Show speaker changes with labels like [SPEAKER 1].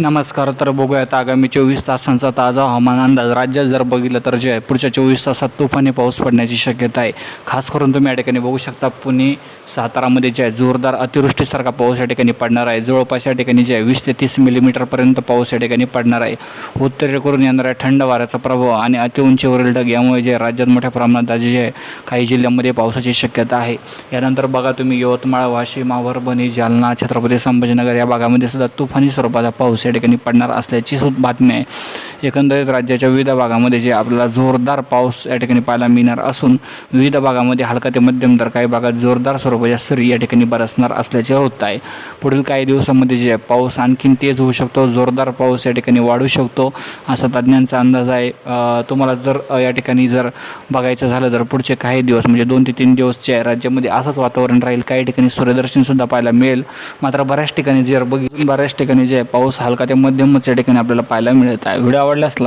[SPEAKER 1] नमस्कार तर बघूयात आगामी चोवीस तासांचा ताजा हवामान अंदाज. राज्यात जर बघितलं तर जे आहे पुढच्या चोवीस तासात तुफानी पाऊस पडण्याची शक्यता आहे. खास करून तुम्ही या ठिकाणी बघू शकता पुणे सातारामध्ये जे आहे जोरदार अतिवृष्टीसारखा पाऊस या ठिकाणी पडणार आहे. जवळपास या ठिकाणी जे आहे वीस ते तीस मिलीमीटरपर्यंत पाऊस या ठिकाणी पडणार आहे. उत्तरेकडून येणाऱ्या थंड वाऱ्याचा प्रभाव आणि अतिउंचीवरील ढग यामुळे जे राज्यात मोठ्या प्रमाणात जे आहे काही जिल्ह्यांमध्ये पावसाची शक्यता आहे. यानंतर बघा तुम्ही यवतमाळ वाशिम परभणी जालना छत्रपती संभाजीनगर या भागामध्ये सुद्धा तुफानी स्वरूपाचा पाऊस या ठिकाणी पडणार असल्याची सुद्धा बातमी आहे. एकंदरीत राज्याच्या विविध भागामध्ये जे आपल्याला जोरदार पाऊस या ठिकाणी पाहायला मिळणार असून विविध भागामध्ये हलका ते मध्यम तर काही भागात जोरदार स्वरूपाच्या सरी या ठिकाणी बरसणार असल्याचे वृत्त आहे. पुढील काही दिवसामध्ये जे पाऊस आणखीन तेज होऊ शकतो जोरदार पाऊस या ठिकाणी वाढू शकतो असा तज्ज्ञांचा अंदाज आहे. तुम्हाला जर या ठिकाणी जर बघायचं झालं तर पुढचे काही दिवस म्हणजे दोन ते तीन दिवस जे आहे राज्यामध्ये असंच वातावरण राहील. काही ठिकाणी सूर्यदर्शनसुद्धा पाहायला मिळेल. मात्र बऱ्याच ठिकाणी जर बघितलं बऱ्याच ठिकाणी जे पाऊस हलका ते मध्यमच या ठिकाणी आपल्याला पाहायला मिळत आहे. Video powerless